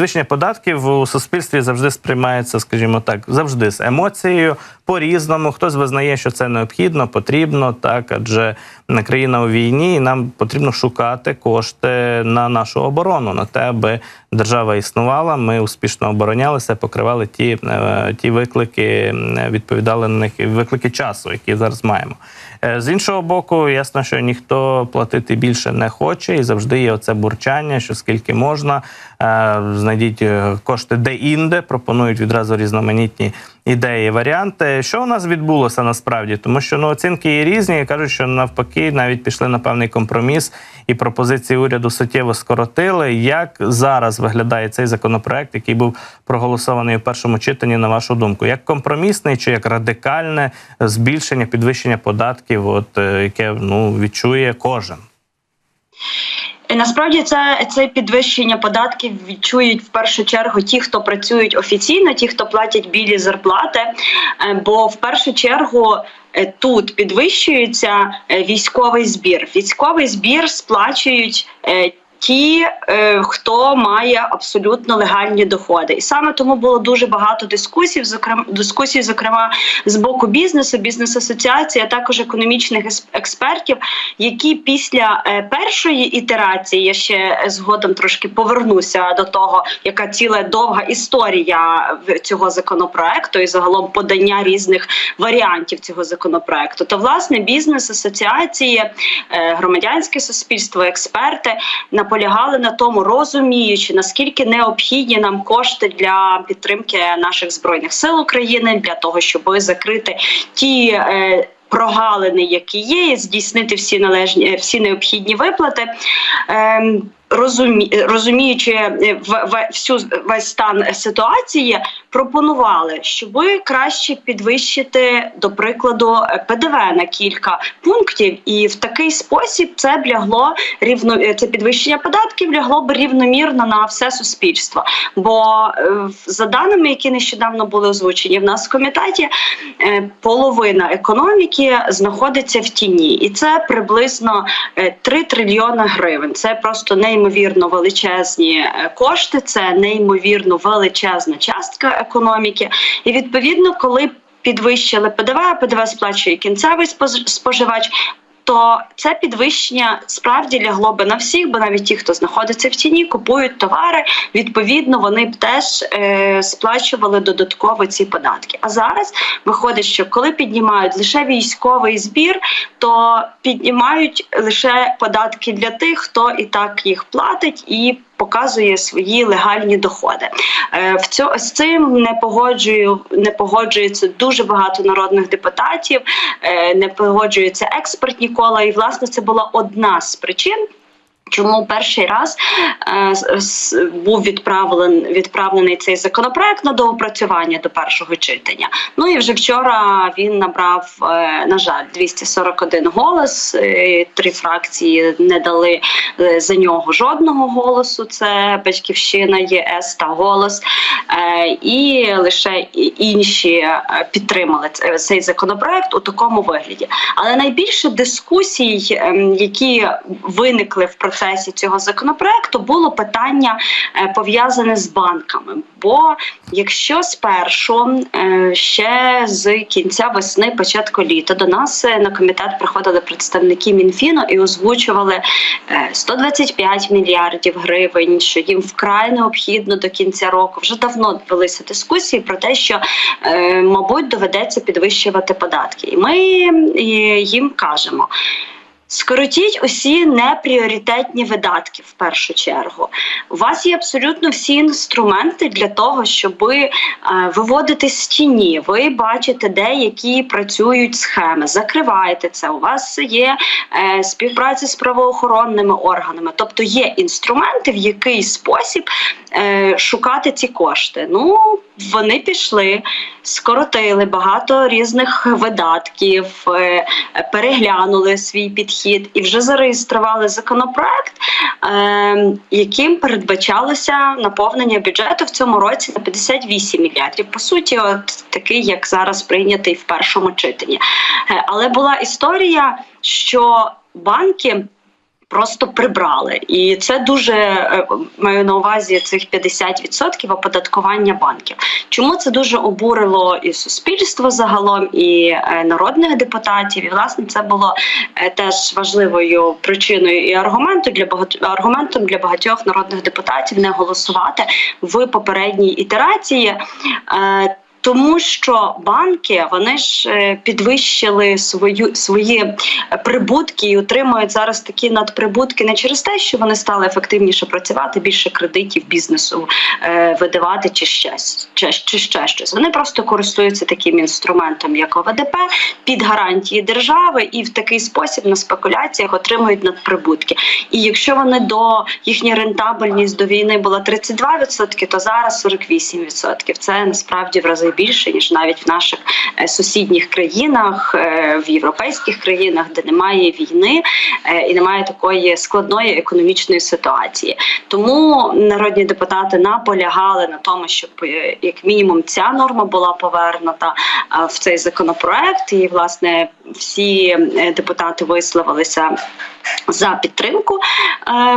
підвищення податків у суспільстві завжди сприймається, скажімо так, завжди з емоцією по-різному. Хтось визнає, що це необхідно, потрібно, так адже країна у війні, і нам потрібно шукати кошти на нашу оборону, на те, аби держава існувала. Ми успішно оборонялися, покривали ті, е, ті виклики, відповідали на них виклики часу, які зараз маємо. Е, З іншого боку, ясно, що ніхто платити більше не хоче, і завжди є оце бурчання, що скільки можна. Е, Знайдіть е, кошти де-інде, пропонують відразу різноманітні ідеї, варіанти. Що у нас відбулося насправді? Тому що ну, оцінки є різні, кажуть, що навпаки навіть пішли на певний компроміс, і пропозиції уряду суттєво скоротили. Як зараз виглядає цей законопроект, який був проголосований у першому читанні, на вашу думку, як компромісний чи як радикальне збільшення, підвищення податків, от е, яке ну відчує кожен? Насправді це, це підвищення податків відчують в першу чергу ті, хто працюють офіційно, ті, хто платять білі зарплати. Е, Бо в першу чергу е, тут підвищується е, військовий збір. Військовий збір сплачують. Ті, е, хто має абсолютно легальні доходи, і саме тому було дуже багато дискусій, зокрема дискусій, зокрема з боку бізнесу, бізнес-асоціації, а також економічних експертів, які після е, першої ітерації я ще згодом трошки повернуся до того, яка ціла довга історія цього законопроекту і загалом подання різних варіантів цього законопроекту. То власне бізнес, асоціації, е, громадянське суспільство, експерти наполягали на тому, розуміючи наскільки необхідні нам кошти для підтримки наших збройних сил України для того, щоб закрити ті. е, Прогалини, які є, і здійснити всі належні всі необхідні виплати. Ем, розумі, розуміючи е, всю весь стан ситуації, пропонували, щоб краще підвищити, до прикладу, е, ПДВ на кілька пунктів, і в такий спосіб це б лягло рівно е, це підвищення податків лягло б рівномірно на все суспільство. Бо е, за даними, які нещодавно були озвучені в нас в комітеті, половина економіки знаходиться в тіні, і це приблизно е, 3 трильйони гривень. Це просто неймовірно величезні кошти, це неймовірно величезна частка економіки. І відповідно, коли підвищили ПДВ, ПДВ сплачує кінцевий спож- споживач. То це підвищення справді лягло би на всіх, бо навіть ті, хто знаходиться в тіні, купують товари. Відповідно, вони б теж е, сплачували додатково ці податки. А зараз виходить, що коли піднімають лише військовий збір, то піднімають лише податки для тих, хто і так їх платить і. Показує свої легальні доходи. Е, В цьо, з цим не погоджую, не погоджується дуже багато народних депутатів, е, не погоджуються експертні кола. І власне це була одна з причин. Чому перший раз е, був відправлен відправлений цей законопроект на доопрацювання до першого читання? Ну і вже вчора він набрав, е, на жаль, 241 голос. Е, Три фракції не дали е, за нього жодного голосу. Це Батьківщина, ЄС та голос. Е, І лише інші е, підтримали ц- цей законопроект у такому вигляді. Але найбільше дискусій, ем, які виникли в процесі цього законопроекту, було питання е, пов'язане з банками. Бо якщо спершу е, ще з кінця весни, початку літа, до нас е, на комітет приходили представники Мінфіну і озвучували е, 125 мільярдів гривень, що їм вкрай необхідно до кінця року. Вже давно велися дискусії про те, що мабуть доведеться підвищувати податки, і ми їм кажемо. Скоротіть усі непріоритетні видатки в першу чергу. У вас є абсолютно всі інструменти для того, щоб е, виводити з тіні. Ви бачите, де які працюють схеми. Закривайте це. У вас є е, співпраця з правоохоронними органами. Тобто є інструменти, в який спосіб е, шукати ці кошти. Ну вони пішли, скоротили багато різних видатків, е, переглянули свій підхід і вже зареєстрували законопроект, е, яким передбачалося наповнення бюджету в цьому році на 58 мільярдів. По суті, от такий, як зараз прийнятий в першому читанні. Е, але була історія, що банки Просто прибрали, і це дуже е, маю на увазі цих 50% оподаткування банків. Чому це дуже обурило і суспільство загалом, і е, народних депутатів? І власне це було е, теж важливою причиною і аргументу для багато аргументом для багатьох народних депутатів не голосувати в попередній ітерації. Тому що банки вони ж е, підвищили свою свої прибутки і отримують зараз такі надприбутки не через те, що вони стали ефективніше працювати, більше кредитів бізнесу е, видавати чи ще, чи, чи ще щось. Вони просто користуються таким інструментом, як ОВДП, під гарантії держави, і в такий спосіб на спекуляціях отримують надприбутки. І якщо вони до їхня рентабельність до війни була 32%, то зараз 48%. Це насправді в рази більше ніж навіть в наших е, сусідніх країнах, е, в європейських країнах, де немає війни е, і немає такої складної економічної ситуації. Тому народні депутати наполягали на тому, щоб як мінімум ця норма була повернута в цей законопроект. І власне всі депутати висловилися. За підтримку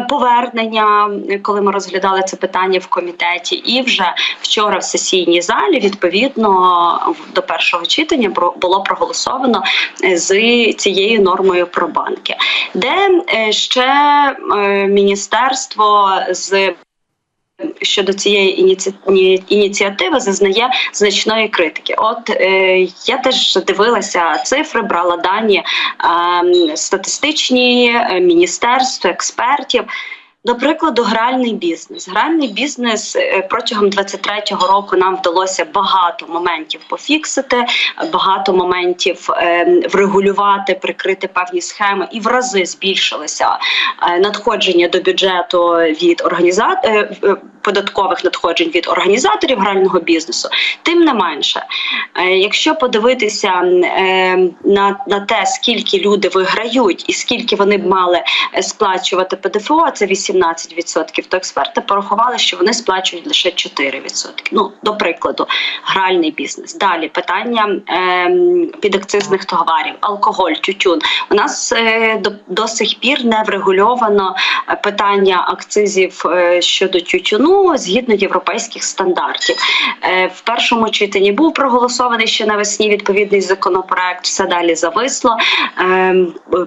повернення, коли ми розглядали це питання в комітеті, і вже вчора в сесійній залі відповідно в- до першого читання було проголосовано е, з цією нормою про банки, де е, ще е, міністерство з щодо цієї ініці... ініціативи зазнає значної критики. От е, я теж дивилася цифри, брала дані е, статистичні, е, міністерств, експертів. До прикладу, гральний бізнес. Гральний бізнес е, протягом 23-го року нам вдалося багато моментів пофіксити, багато моментів е, врегулювати, прикрити певні схеми, і в рази збільшилися е, надходження до бюджету від організа... е, податкових надходжень від організаторів грального бізнесу. Тим не менше, якщо подивитися е, на, на те, скільки люди виграють і скільки вони б мали сплачувати ПДФО, це 18%, то експерти порахували, що вони сплачують лише 4%. Ну, до прикладу, гральний бізнес. Далі питання е, підакцизних товарів, алкоголь, тютюн. У нас е, до, до сих пір не врегульовано е, питання акцизів е, щодо тютюну згідно європейських стандартів. Е, в першому читанні був проголосований ще навесні відповідний законопроект. Все далі зависло. Е,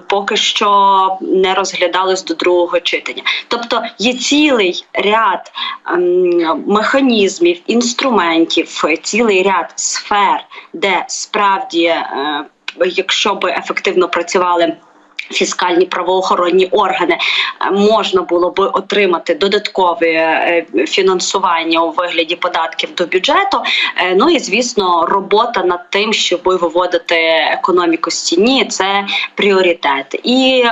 поки що не розглядалось до другого читання. Тобто є цілий ряд ем, механізмів, інструментів, цілий ряд сфер, де справді, е, якщо би ефективно працювали. Фіскальні правоохоронні органи е, можна було би отримати додаткове е, фінансування у вигляді податків до бюджету. Ну і звісно, робота над тим, щоб виводити економіку з тіні, це пріоритет. І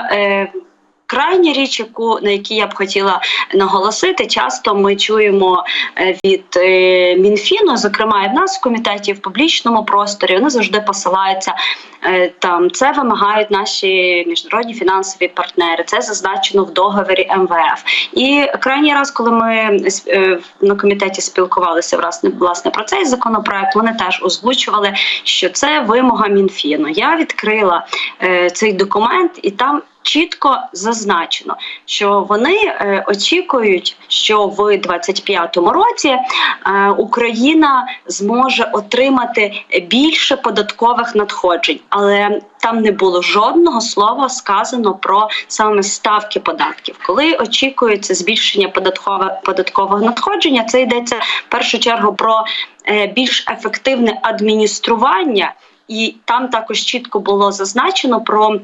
Крайня річ, яку на якій я б хотіла наголосити, часто ми чуємо е, від е, Мінфіну, зокрема і в нас в комітеті, в публічному просторі, вони завжди посилаються е, там. Це вимагають наші міжнародні фінансові партнери. Це зазначено в договорі МВФ. І крайній раз, коли ми на комітеті спілкувалися власне власне про цей законопроект, вони теж озвучували, що це вимога Мінфіну. Я відкрила цей документ і там чітко зазначено, що вони е, очікують, що в 25-му році е, Україна зможе отримати більше податкових надходжень, але там не було жодного слова сказано про саме ставки податків. Коли очікується збільшення податкове податкового надходження, це йдеться в першу чергу про е, більш ефективне адміністрування, і там також чітко було зазначено про.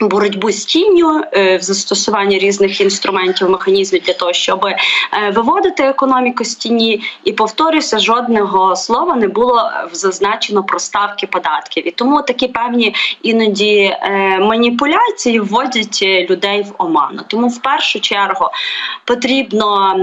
Боротьбу з тінню е, в застосуванні різних інструментів, механізмів для того, щоб е, виводити економіку з тіні, і повторюся, жодного слова не було зазначено про ставки податків. І тому такі певні іноді е, маніпуляції вводять е, людей в оману. Тому в першу чергу потрібно.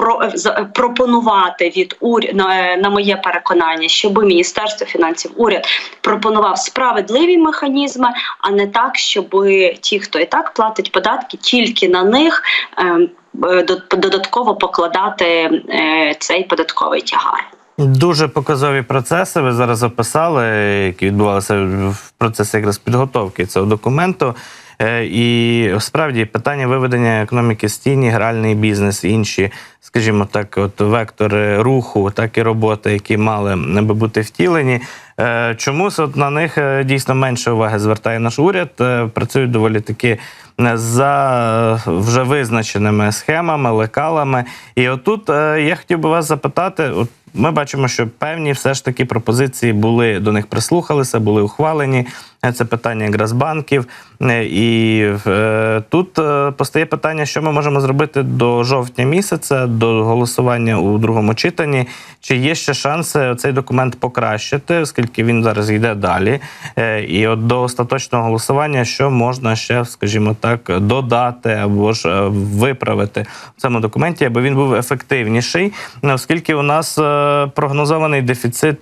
Е, про пропонувати від уряду на, на моє переконання, щоб Міністерство фінансів уряд пропонував справедливі механізми, а не так, щоб ті, хто і так платить податки, тільки на них ем, е, до- додатково покладати е, цей податковий тягар. Дуже показові процеси ви зараз описали, які відбувалися в процесі якраз підготовки цього документу. Е, І справді питання виведення економіки з тіні, гральний бізнес, інші, скажімо так, от вектори руху, так і роботи, які мали би бути втілені. Е, Чомусь от на них е, дійсно менше уваги звертає наш уряд. Працюють доволі таки за вже визначеними схемами, лекалами. І отут я хотів би вас запитати: от ми бачимо, що певні все ж таки пропозиції були до них прислухалися, були ухвалені. Це питання якраз банків. Е, І е, тут е, постає питання, що ми можемо зробити до жовтня місяця, до голосування у другому читанні. Чи є ще шанси цей документ покращити, оскільки він зараз йде далі? І от до остаточного голосування, що можна ще, скажімо так, додати або ж виправити в цьому документі, аби він був ефективніший, Ну, оскільки у нас прогнозований дефіцит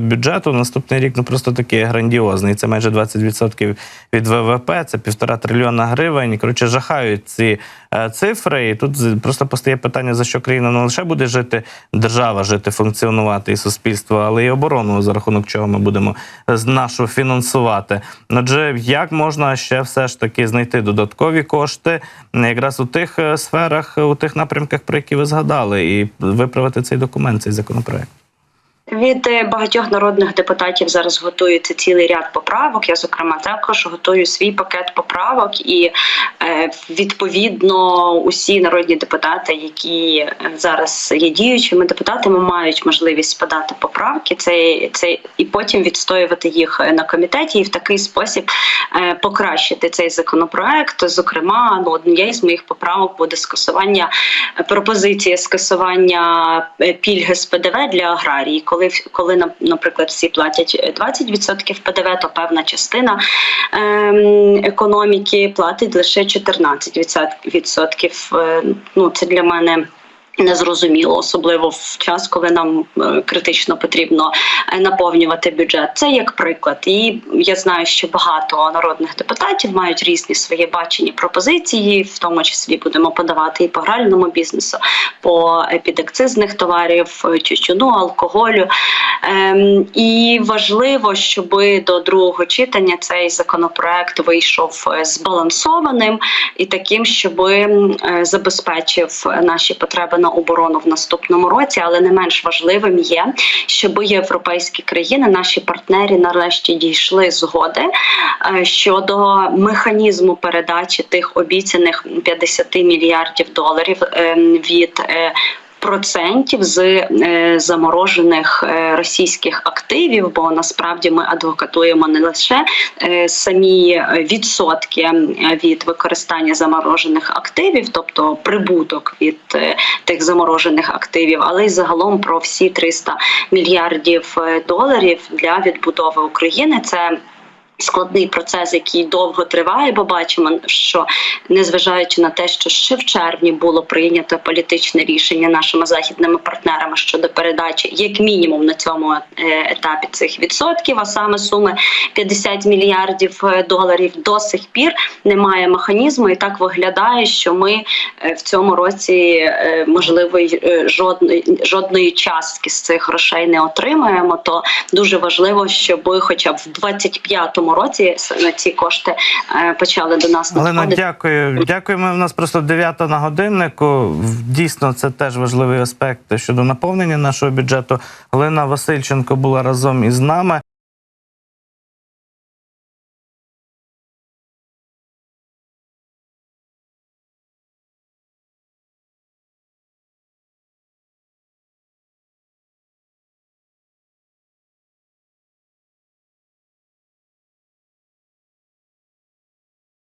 бюджету на наступний рік ну просто такий грандіозний. Це майже 20% від ВВП, це півтора трильйона гривень. Коротше, жахають ці е, цифри. І тут просто постає питання, за що країна не лише буде жити, держава жити, функціонувати і суспільство, але й оборону, за рахунок чого ми будемо з нашу фінансувати. Отже, як можна ще все ж таки знайти додаткові кошти якраз у тих е, сферах, у тих напрямках, про які ви згадали, і виправити цей документ, цей законопроект. Від е, багатьох народних депутатів зараз готується цілий ряд поправок. Я зокрема також готую свій пакет поправок, і е, відповідно усі народні депутати, які е, зараз є діючими депутатами, мають можливість подати поправки. Це, це і потім відстоювати їх на комітеті, і в такий спосіб покращити цей законопроект. Зокрема, ну однією з моїх поправок буде скасування пропозиція скасування пільги з ПДВ для аграрії. Коли коли на- наприклад всі платять 20% ПДВ, то певна частина ем, економіки платить лише 14%. Е, Ну це для мене. Незрозуміло, особливо в час, коли нам е, критично потрібно е, наповнювати бюджет. Це як приклад. І я знаю, що багато народних депутатів мають різні свої бачення пропозиції, в тому числі будемо подавати і по гральному бізнесу, по підакцизних товарів, е, тютюну, алкоголю. Ем, і важливо, щоб до другого читання цей законопроект вийшов збалансованим і таким, щоб забезпечив наші потреби на оборону в наступному році. Але не менш важливим є, щоб європейські країни, наші партнери, нарешті дійшли згоди е, щодо механізму передачі тих обіцяних 50 мільярдів доларів ем, від. Процентів з е, заморожених е, російських активів, бо насправді ми адвокатуємо не лише е, самі відсотки від використання заморожених активів, тобто прибуток від тих заморожених активів, але й загалом про всі 300 мільярдів доларів для відбудови України. Це Складний процес, який довго триває, бо бачимо, що незважаючи на те, що ще в червні було прийнято політичне рішення нашими західними партнерами щодо передачі, як мінімум на цьому е, етапі цих відсотків, а саме суми 50 мільярдів е, доларів до сих пір немає механізму, і так виглядає, що ми е, в цьому році можливо жодної жодної частки з цих грошей не отримаємо. То дуже важливо, щоб хоча б в 25-му році ці кошти е, почали до нас Олена, дякую. Дякуємо. У нас просто 9 на годиннику. Дійсно, це теж важливий аспект щодо наповнення нашого бюджету. Олена Васильченко була разом із нами.